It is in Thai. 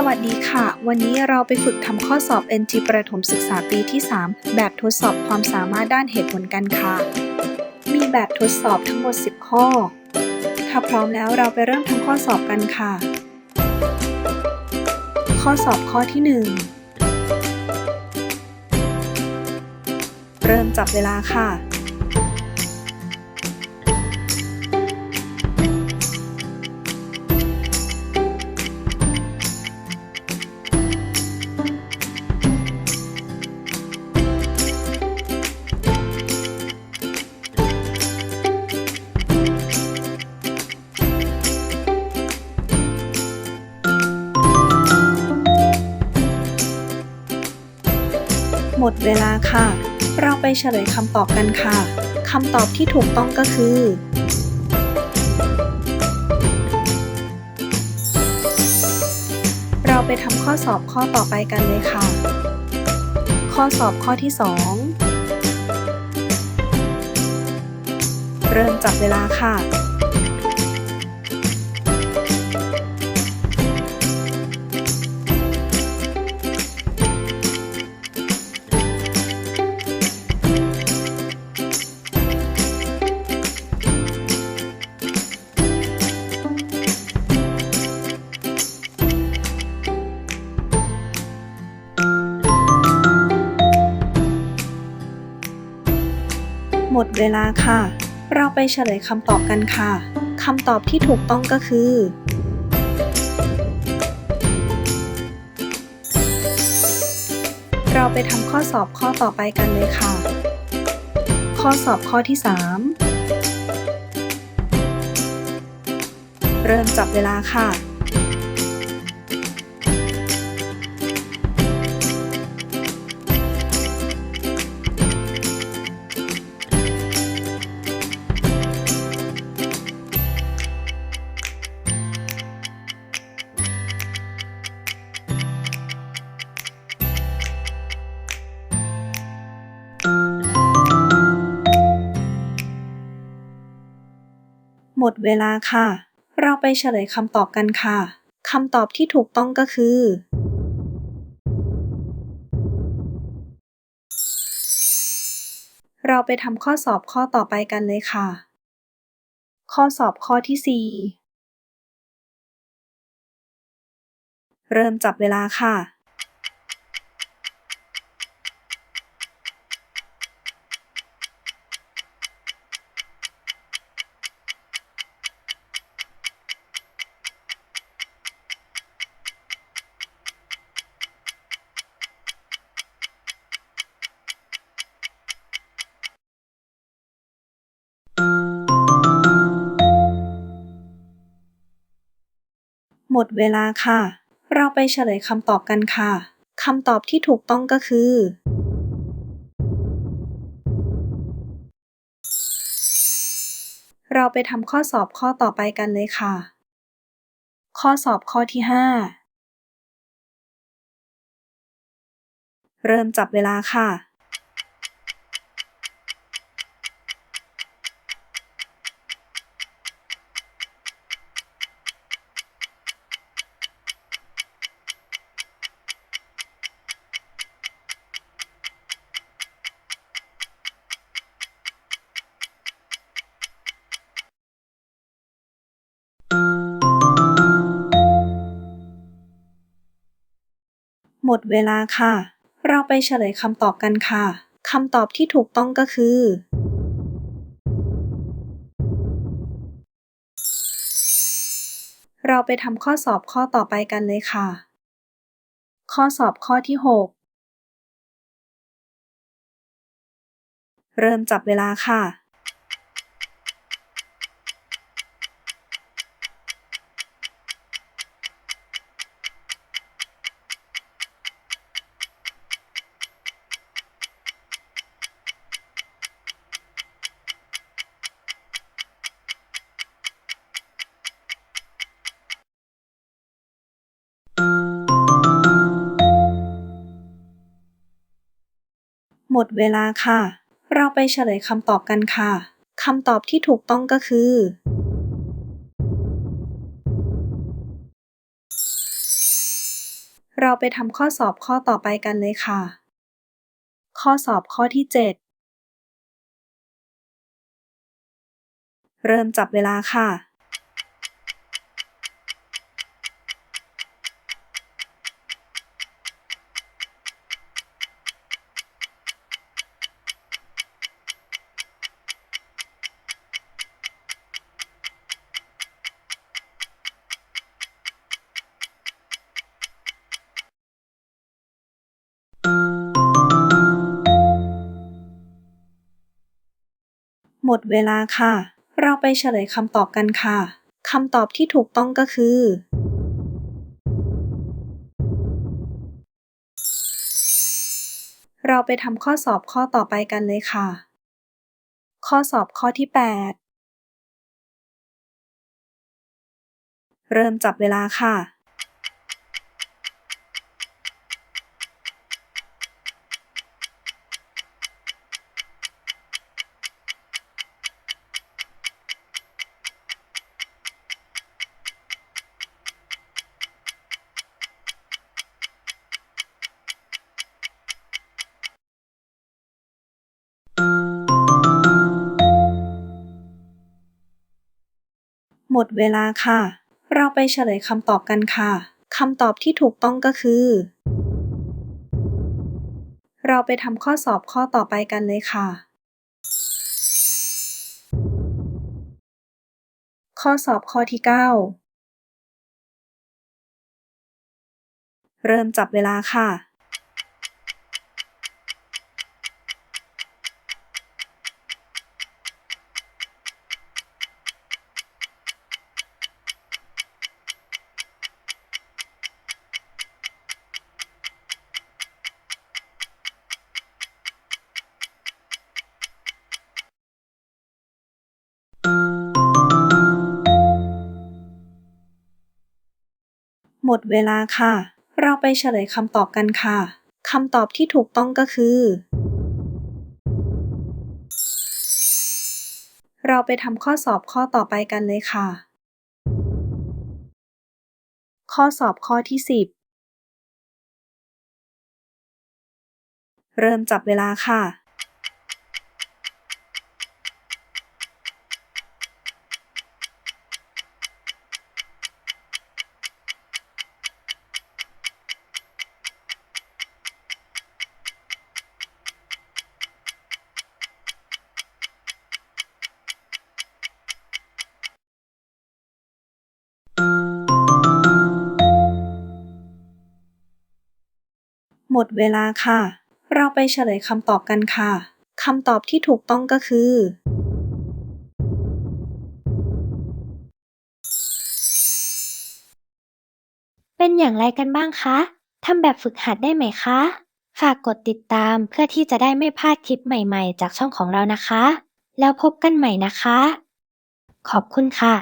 สวัสดีค่ะ วันนี้เราไปฝึกทำข้อสอบ NT ประถมศึกษาปีที่ 3 แบบทดสอบความสามารถด้านเหตุผลกันค่ะ มีแบบทดสอบทั้งหมด 10 ข้อ ถ้าพร้อมแล้วเราไปเริ่มทำข้อสอบกันค่ะ ข้อสอบข้อที่ 1 เริ่มจับเวลาค่ะ หมดเวลาค่ะ เราไปเฉลยคำตอบกันค่ะคำตอบที่ถูกต้องก็คือ เราไปทำข้อสอบข้อต่อไปกันเลยค่ะ ข้อสอบข้อที่ 2 เริ่มจับเวลาค่ะ หมดเวลาค่ะ เราไปเฉลยคำตอบกันค่ะคำตอบที่ถูกต้องก็คือ เราไปทำข้อสอบข้อต่อไปกันเลยค่ะ ข้อสอบข้อที่ 3 เริ่มจับเวลาค่ะ หมดเวลาค่ะ เราไปเฉลยคำตอบกันค่ะคำตอบที่ถูกต้องก็คือ เราไปทำข้อสอบข้อต่อไปกันเลยค่ะ ข้อสอบข้อที่ 4 เริ่มจับเวลาค่ะ หมดเวลาค่ะ เราไปเฉลยคำตอบกันค่ะ คำตอบที่ถูกต้องก็คือ เราไปทำข้อสอบข้อต่อไปกันเลยค่ะ ข้อสอบข้อที่ 5 เริ่มจับเวลาค่ะ หมดเวลาค่ะ เราไปเฉลยคำตอบกันค่ะ คำตอบที่ถูกต้องก็คือ เราไปทำข้อสอบข้อต่อไปกันเลยค่ะ ข้อสอบข้อที่ 6 เริ่มจับเวลาค่ะ หมดเวลาค่ะ เราไปเฉลยคำตอบกันค่ะ คำตอบที่ถูกต้องก็คือเเราไปทำข้อสอบข้อต่อไปกันเลยค่ะ ข้อสอบข้อที่ 7 เริ่มจับเวลาค่ะ หมดเวลาค่ะ เราไปเฉลยคำตอบกันค่ะคำตอบที่ถูกต้องก็คือ เราไปทำข้อสอบข้อต่อไปกันเลยค่ะ ข้อสอบข้อที่ 8 เริ่มจับเวลาค่ะ หมดเวลาค่ะ เราไปเฉลยคำตอบกันค่ะคำตอบที่ถูกต้องก็คือ เราไปทำข้อสอบข้อต่อไปกันเลยค่ะ ข้อสอบข้อที่ 9 เริ่มจับเวลาค่ะ หมดเวลาค่ะ เราไปเฉลยคำตอบกันค่ะคำตอบที่ถูกต้องก็คือ เราไปทำข้อสอบข้อต่อไปกันเลยค่ะ ข้อสอบข้อที่ 10 เริ่มจับเวลาค่ะ หมดเวลาค่ะ เราไปเฉลยคำตอบกันค่ะ คำตอบที่ถูกต้องก็คือ เป็นอย่างไรกันบ้างคะ ทำแบบฝึกหัดได้ไหมคะ ฝากกดติดตามเพื่อที่จะได้ไม่พลาดคลิปใหม่ๆ จากช่องของเรานะคะ แล้วพบกันใหม่นะคะ ขอบคุณค่ะ